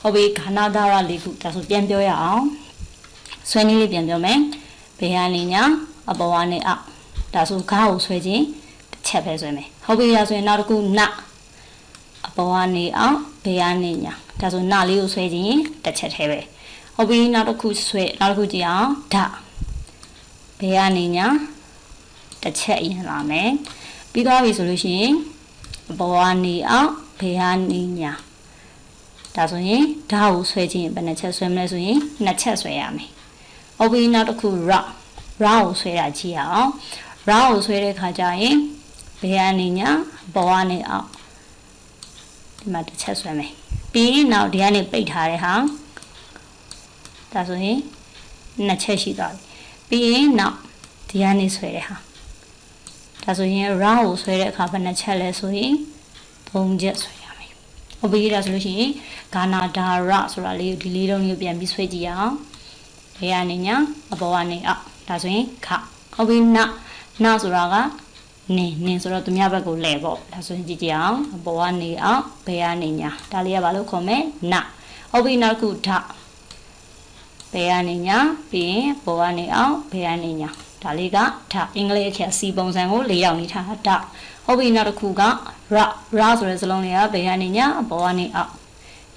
ဟုတ်ပြီခန္ဓာသားရလေးခုဒါဆိုပြန်ပြောရအောင်ဆွဲနည်းလေးပြန်ပြောမယ်ဘယ်ကနေညာအပေါ်ကနေအောက်ဒါဆိုခါကိုဆွဲခြင်းတစ်ချက်ပဲဆွဲမယ်ဟုတ်ပြီဒါဆိုရင်နောက်တစ်ခုနအပေါ်ကနေအောက်ဘယ်ကနေညာဒါဆိုနလေးကိုဆွဲခြင်းတစ်ချက်သေးပဲဟုတ်ပြီနောက်တစ်ခုဆွဲနောက်တစ်ခုကြည့်အောင်ဓဘယ်ကနေညာတစ်ချက်အရင်လာမယ်ပြီးသွားပြီဆိုလို့ရှိရင်အပေါ်ကနေအောက်ဘယ်ကနေညာ ဒါဆိုရင်ဓာတ်ကိုဆွဲခြင်းဘယ်နှချက်ဆွဲမလဲဆိုရင်နှစ်ချက်ဆွဲရမယ်ဟုတ်ပြီနောက်တစ်ခု rock rock ကိုဆွဲတာကြည့်အောင် rock ကိုဆွဲတဲ့ခါကျရင်ဘယ်ကနေညာပေါ်ကနေအောက်ဒီမှာတစ်ချက်ဆွဲမယ်ပြီးရင်နောက်ဒီကနေပိတ်ထားတဲ့ဟာဒါဆိုရင်နှစ်ချက်ရှိသွားပြီပြီးရင်နောက်ဒီကနေဆွဲတဲ့ဟာဒါဆိုရင် round ကိုဆွဲတဲ့အခါဘယ်နှချက်လဲဆိုရင်၃ချက်ဆွဲရ မယ်။ဟုတ်ပြီဒါဆိုလို့ရှိရင်ဂါနာဒါရဆိုတာလေးဒီလေးလုံးလေးကိုပြန်ပြီးဆွဲကြည့်ရအောင်။ဘယ်ကနေညာအပေါ်ကနေအောက်ဒါဆိုရင်ခဟုတ်ပြီနနဆိုတာကနင်းနင်းဆိုတော့သူများဘက်ကိုလဲပေါ့ဒါဆိုရင်ကြည့်ကြည့်အောင်အပေါ်ကနေအောက်ဘယ်ကနေညာဒါလေးကဘာလို့ခေါ်မလဲနဟုတ်ပြီနောက်တစ်ခုဓဘယ်ကနေညာပြီးရင်ပေါ်ကနေအောက်ဘယ်ကနေညာ ဒါလေးကဓအင်္ဂလိပ်အချက်စီပုံစံကို၄ရောက်နေထားဓဟုတ်ပြီနောက်တစ်ခုကရရဆိုတဲ့စလုံးလေးကဘယ်ကနေညာပေါ်ကနေအောက်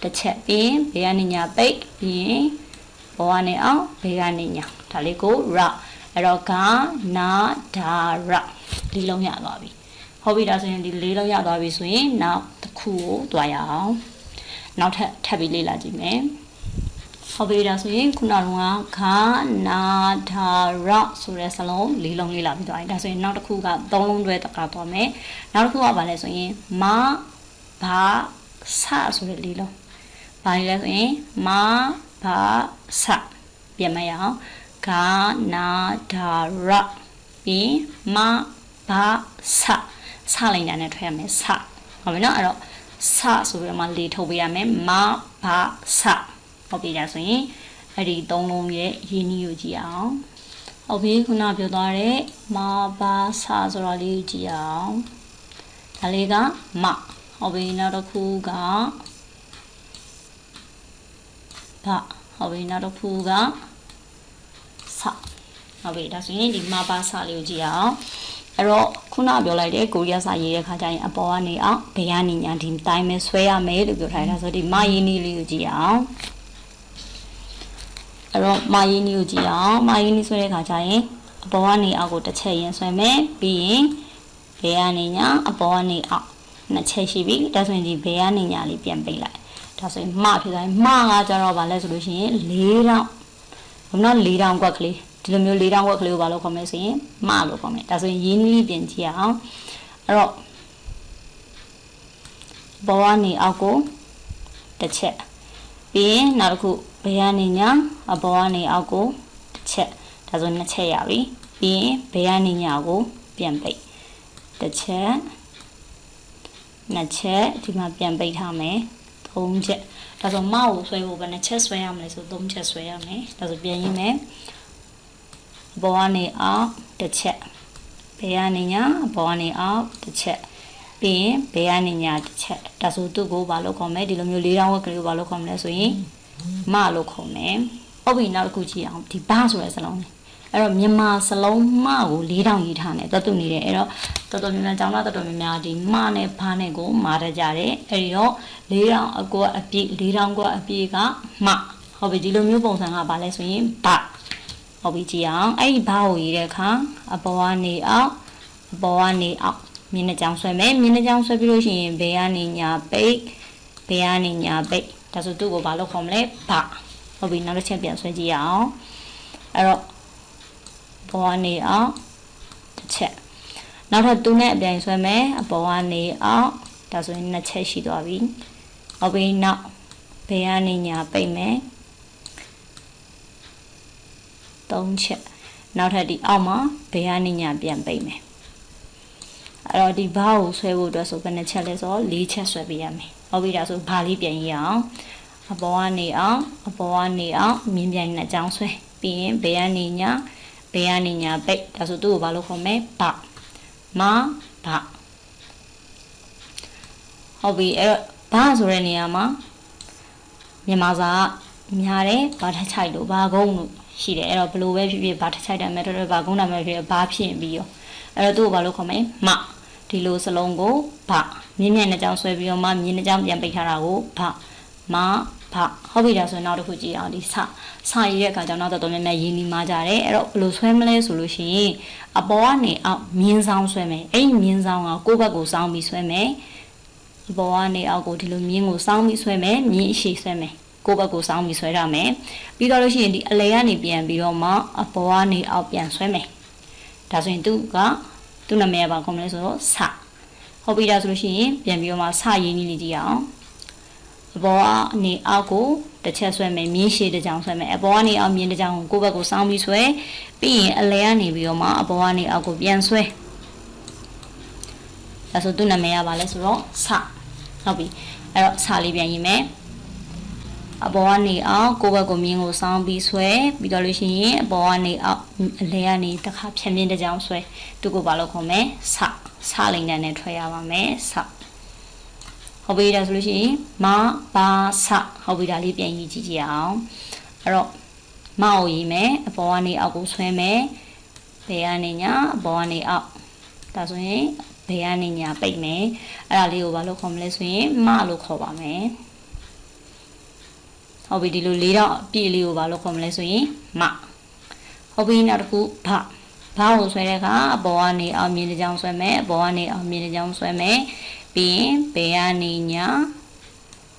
တစ်ချက်ပြီးရင်ဘယ်ကနေညာပိတ်ပြီးရင်ပေါ်ကနေအောက်ဘယ်ကနေညာဒါလေးကိုရအဲ့တော့ကနာဒါရဒီလုံးရသွားပြီဟုတ်ပြီဒါဆိုရင်ဒီလေးလုံးရသွားပြီဆိုရင်နောက်တစ်ခုကိုတွားရအောင်နောက်ထပ်ထပ်ပြီးလေ့လာကြည့်မယ် ဟုတ်ပြီဒါဆိုရင်ခုနကတော့ခါနာဒါရဆိုတဲ့စလုံးလေးလုံးလေးလာပြီးသွားပြီဒါဆိုရင်နောက်တစ်ခုကသုံးလုံးတွဲတကားသွားမယ်နောက်တစ်ခုကဘာလဲဆိုရင်မဘာဆဆိုတဲ့လေးလုံးဘာလဲဆိုရင်မဘာဆပြန်မရအောင်ခါနာဒါရပြီးမဘာဆဆလိုက်တာနဲ့ထွက်ရမယ်ဆဟုတ်ပြီနော်အဲ့တော့ဆဆိုပြီးတော့မှလေးထုတ်ပေးရမယ်မဘာဆ ဟုတ်ပြီဒါဆိုရင်အဲ့ဒီသုံးလုံးရဲ့ရင်းနှီးကိုကြည့်အောင်ဟုတ်ပြီခုနပြောသွားတဲ့မဘာဆဆိုတာလေးကိုကြည့်အောင်ဒါလေးကမဟုတ်ပြီနောက်တစ်ခုကဘာဟုတ်ပြီနောက်တစ်ခုကဆဟုတ်ပြီဒါဆိုရင်ဒီမဘာဆလေးကိုကြည့်အောင်အဲ့တော့ခုနပြောလိုက်တဲ့ကိုရီးယားစာရေးတဲ့ခါကျရင်အပေါ်ကနေအောင်ဘယ်ကနေညာဒီတိုင်းပဲဆွဲရမယ်လို့ပြောထားတယ်ဒါဆိုဒီမယင်းနီးလေးကိုကြည့်အောင် အဲ့တော့မယင်းနီးကိုကြည့်အောင်မယင်းနီးဆွဲတဲ့ခါကျရင်အပေါ်ကနေအောက်ကိုတစ်ချက်ရင်ဆွဲမယ်ပြီးရင်ဘယ်ကနေညာအပေါ်ကနေအောက်နှစ်ချက်ရှိပြီဒါဆိုရင်ဒီဘယ်ကနေညာလေးပြန်ပိတ်လိုက်ဒါဆိုရင်မဖြစ်သွားရင်မကကြတော့ဗာလဲဆိုလို့ရှိရင်၄တောင်ဘုံတော့၄တောင်ကွက်ကလေးဒီလိုမျိုး၄တောင်ကွက်ကလေးကိုဘာလို့ခေါ်မလဲဆိုရင်မလို့ခေါ်မယ်ဒါဆိုရင်ရင်းနှီးပြင်ကြည့်အောင်အဲ့တော့ဘောကနေအောက်ကိုတစ်ချက်ပြီးရင်နောက်တစ်ခု ဘယ်ကနေညာအဘောကနေအောက်ကိုတစ်ချက်ဒါဆိုနှစ်ချက်ရပြီပြီးရင်ဘယ်ကနေညာကိုပြန်ပိတ်တစ်ချက်နှစ်ချက်ဒီမှာပြန်ပိတ်ထားမယ်သုံးချက်ဒါဆိုမကိုဆွဲဖို့ဘယ်နှချက်ဆွဲရမလဲဆိုသုံးချက်ဆွဲရမယ်ဒါဆိုပြန်ရင်းမယ်ဘောကနေအောက်တစ်ချက်ဘယ်ကနေညာဘောကနေအောက်တစ်ချက်ပြီးရင်ဘယ်ကနေညာတစ်ချက်ဒါဆိုသူ့ကိုဘာလို့ခေါ်မလဲဒီလိုမျိုးလေးတောင်းဝက်ကလေးကိုဘာလို့ခေါ်မလဲဆိုရင် မလို့ခေါ်မယ်ဟုတ်ပြီနောက်တစ်ခုကြည့်အောင်ဒီဘာဆိုတဲ့စလုံးလေးအဲ့တော့မြန်မာစလုံးမကို၄တောင်ရေးထားတယ်တော်တူနေတယ်အဲ့တော့တော်တော်များများကျောင်းသားတော်တော်များများဒီမနဲ့ဘာနဲ့ကိုမာရကြတယ်အဲ့ဒီတော့၄တောင်အကောအပြည့်၄တောင်ကောအပြည့်ကမဟုတ်ပြီဒီလိုမျိုးပုံစံကဘာလဲဆိုရင်ဘာဟုတ်ပြီကြည့်အောင်အဲ့ဒီဘာကိုရေးတဲ့အခါအပေါ်ကနေအောက်အပေါ်ကနေအောက်မျက်နှာကြောင်ဆွဲမယ်မျက်နှာကြောင်ဆွဲပြီးလို့ရှိရင်ဘယ်ကနေညာပိတ်ဘယ်ကနေညာပိတ် ဒါဆိုသူ့ကိုဘာလို့ခေါ်မလဲဘာဟုတ်ပြီနောက်တစ်ချက်ပြန်ဆွဲကြည့်ရအောင်အဲ့တော့ပေါ်ကနေအောင်တစ်ချက်နောက်ထပ်သူနဲ့အပြိုင်ဆွဲမယ်အပေါ်ကနေအောင်ဒါဆိုရင်နှစ်ချက်ရှိသွားပြီဟုတ်ပြီနောက်ဘယ်ကနေညာပိတ်မယ်သုံးချက်နောက်ထပ်ဒီအောက်မှာဘယ်ကနေညာပြန်ပိတ်မယ်အဲ့တော့ဒီဘားကိုဆွဲဖို့အတွက်ဆိုဘယ်နှချက်လဲဆိုတော့၄ချက်ဆွဲပေးရမယ် ဟုတ်ပြီဒါဆိုဘာလေးပြန်ရအောင်အပေါ်ကနေအောင်အပေါ်ကနေအောင်မြင်းပြိုင်နဲ့အကြောင်းဆွဲပြီးရင်ဘယ်ကနေညာဘယ်ကနေညာပိတ်ဒါဆိုသူ့ကိုဘာလို့ခေါ်မလဲဘမဘဟုတ်ပြီအဲ့တော့ဘာဆိုတဲ့နေရာမှာမြန်မာစာကများတယ်ဘာထချိုက်လို့ဘာကုန်းလို့ရှိတယ်အဲ့တော့ဘလို့ပဲဖြစ်ဖြစ်ဘာထချိုက်တယ်မဲ့တော့ဘာကုန်းတယ်မဲ့ဖြစ်ဘာဖြစ်ပြီးရောအဲ့တော့သူ့ကိုဘာလို့ခေါ်မလဲမဒီလိုစလုံးကိုဗ မြင်းမြတ်နှစ်ကြောင်းဆွဲပြီးတော့မှမြင်းနှစ်ကြောင်းပြန်ပိတ်ထားတာကိုဗမဗဟုတ်ပြီဒါဆိုရင်နောက်တစ်ခုကြည့်အောင်ဒီစစရတဲ့အခါကျတော့နောက်တော့များများရင်းနှီးမှကြတယ်အဲ့တော့ဘလို့ဆွဲမလဲဆိုလို့ရှိရင်အပေါ်ကနေအောက်မြင်းဆောင်ဆွဲမယ်အဲ့ဒီမြင်းဆောင်ကကိုယ့်ဘက်ကိုစောင်းပြီးဆွဲမယ်အပေါ်ကနေအောက်ကိုဒီလိုမြင်းကိုစောင်းပြီးဆွဲမယ်မြင်းအရှိဆွဲမယ်ကိုယ့်ဘက်ကိုစောင်းပြီးဆွဲရမယ်ပြီးတော့လို့ရှိရင်ဒီအလဲကနေပြန်ပြီးတော့မှအပေါ်ကနေအောက်ပြန်ဆွဲမယ်ဒါဆိုရင်သူကသူ့နာမည်ကဘာခေါ်မလဲဆိုတော့စ ဟုတ်ပြီဒါဆိုလို့ရှိရင်ပြန်ပြီးတော့မှစရင်းနေနေကြည့်အောင်အပေါ်ကနေအောက်ကိုတစ်ချက်ဆွဲမယ်မြင်းရှည်တစ်ကြောင်ဆွဲမယ်အပေါ်ကနေအောက်မြင်းတစ်ကြောင်ကိုကိုယ့်ဘက်ကိုစောင်းပြီးဆွဲပြီးရင်အလဲကနေပြီးတော့မှအပေါ်ကနေအောက်ကိုပြန်ဆွဲဒါဆိုသူ့နာမည်ကဘာလဲဆိုတော့စဟုတ်ပြီအဲ့တော့စလေးပြန်ရေးမယ်အပေါ်ကနေအောက်ကိုယ့်ဘက်ကိုမြင်းကိုစောင်းပြီးဆွဲပြီးတော့လို့ရှိရင်အပေါ်ကနေအောက်အလဲကနေတစ်ခါဖြတ်မြင်းတစ်ကြောင်ဆွဲသူကိုဘာလို့ခေါ်မလဲစ စလိန်တန်နဲ့ထွက်ရပါမယ်စဟုတ်ပြီဒါဆိုလို့ရှိရင်မဘာစဟုတ်ပြီဒါလေးပြန်ရေးကြည့်ကြည့်အောင်အဲ့တော့မအောင်ရေးမယ်အပေါ်ကနေအောက်ကိုဆွဲမယ်ဘယ်ကနေညာအပေါ်ကနေအောက်ဒါဆိုရင်ဘယ်ကနေညာပိတ်မယ်အဲ့ဒါလေးကိုဘာလို့ခေါ်မလဲဆိုရင်မလို့ခေါ်ပါမယ်ဟုတ်ပြီဒီလိုလေးတော့အပြည့်လေးကိုဘာလို့ခေါ်မလဲဆိုရင်မဟုတ်ပြီနောက်တစ်ခုဗ ဘာကိုဆွဲတဲ့အခါအပေါ်ကနေအောက်မြင်တစ်ကြောင်ဆွဲမယ်အပေါ်ကနေအောက်မြင်တစ်ကြောင်ဆွဲမယ်ပြီးရင်ဘယ်ကနေညာ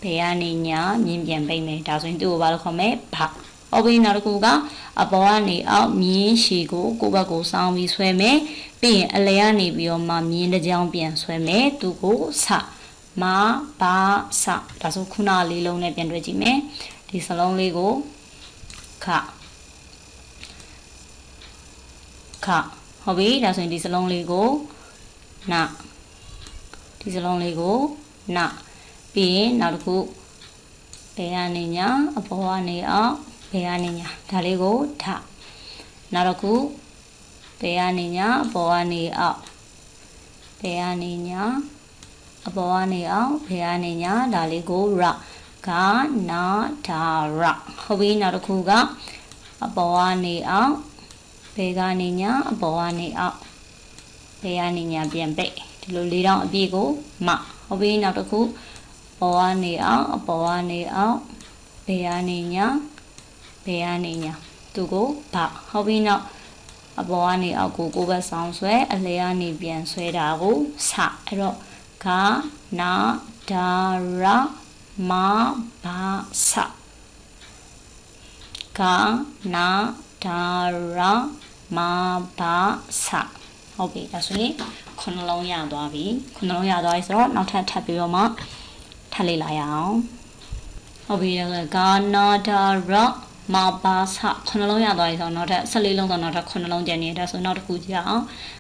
ဘယ်ကနေညာမြင်ပြန်ပိတ်မယ်ဒါဆိုရင်သူ့ကိုဘာလို့ခေါ်မလဲဘာဟုတ်ပြီနောက်တစ်ခုကအပေါ်ကနေအောက်မြင်းရှည်ကိုကိုယ့်ဘက်ကိုစောင်းပြီးဆွဲမယ်ပြီးရင်အလဲကနေပြီးတော့မှမြင်းတစ်ကြောင်ပြန်ဆွဲမယ်သူ့ကိုစမဘာစဒါဆိုခုနလေးလုံးနဲ့ပြန်တွေ့ကြည့်မယ်ဒီစလုံးလေးကိုခ ခဟုတ်ပြီဒါဆိုရင်ဒီစလုံးလေးကိုနဒီစလုံးလေးကိုနပြီးရင်နောက်တစ်ခုဘယ်ကနေညာအပေါ်ကနေအောက်ဘယ်ကနေညာဒါလေးကိုထနောက်တစ်ခုဘယ်ကနေညာအပေါ်ကနေအောက်ဘယ်ကနေညာအပေါ်ကနေအောက်ဘယ်ကနေညာဒါလေးကိုရကနာဒါရဟုတ်ပြီနောက်တစ်ခုကအပေါ်ကနေအောက် ဘယ်ကနေညာအပေါ်ကနေအောက်ဘယ်ကနေညာပြန်ပိတ်ဒီလိုလေးတောင်အပြည့်ကိုမဟုတ်ပြီနောက်တစ်ခုပေါ်ကနေအောင်အပေါ်ကနေအောင်ဘယ်ကနေညာဘယ်ကနေညာသူကိုဗဟုတ်ပြီနောက်အပေါ်ကနေအောက်ကိုကိုယ်ဘက်ဆောင်ဆွဲအလဲကနေပြန်ဆွဲတာကိုစအဲ့တော့ဂနာဒါရမဘာစဂနာ ဒါရမဘာစဟုတ်ပြီဒါဆိုရင်ခုနှလုံးရသွားပြီခုနှလုံးရသွားပြီဆိုတော့နောက်ထပ်ထပ်ပြီးတော့မှထပ်လေ့လာရအောင်ဟုတ်ပြီဂါနာဒါရမဘာစခုနှလုံးရသွားပြီဆိုတော့နောက်ထပ်14လုံးဆိုတော့နောက်ထပ်ခုနှလုံးကျန်နေတယ်ဒါဆိုနောက်တစ်ခုကြည့်အောင်